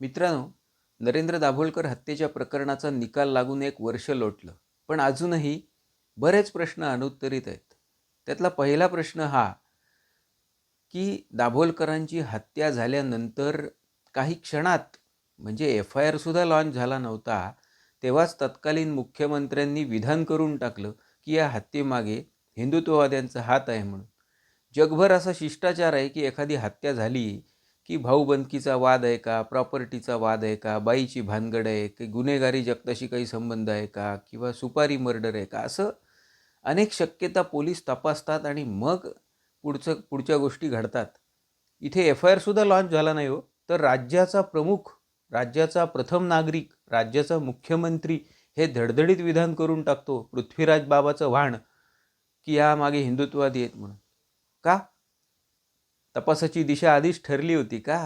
मित्रांनो नरेंद्र दाभोलकर हत्येच्या प्रकरणाचा निकाल लागून एक वर्ष लोटलं. पण अजूनही बरेच प्रश्न अनुत्तरित आहेत. त्यातला पहिला प्रश्न हा की दाभोलकरांची हत्या झाल्यानंतर काही क्षणात म्हणजे एफ आय आरसुद्धा लॉन्च झाला नव्हता तेव्हाच तत्कालीन मुख्यमंत्र्यांनी विधान करून टाकलं की या हत्येमागे हिंदुत्ववाद्यांचा हात आहे म्हणून. जगभर असा शिष्टाचार आहे की एखादी हत्या झाली की भाऊबंदकीचा वाद आहे का? प्रॉपर्टीचा वाद आहे का? बाईची भानगड आहे की गुन्हेगारी जगताशी काही संबंध आहे का? किंवा सुपारी मर्डर आहे का? असं अनेक शक्यता पोलीस तपासतात आणि मग पुढचं पुढच्या गोष्टी घडतात. इथे एफ आय आरसुद्धा लॉन्च झाला नाही हो. तर राज्याचा प्रमुख राज्याचा प्रथम नागरिक राज्याचा मुख्यमंत्री हे धडधडीत विधान करून टाकतो. पृथ्वीराज बाबाचं वाण की यामागे हिंदुत्ववादी आहेत म्हणून. का? तपासाची दिशा आधीच ठरली होती का?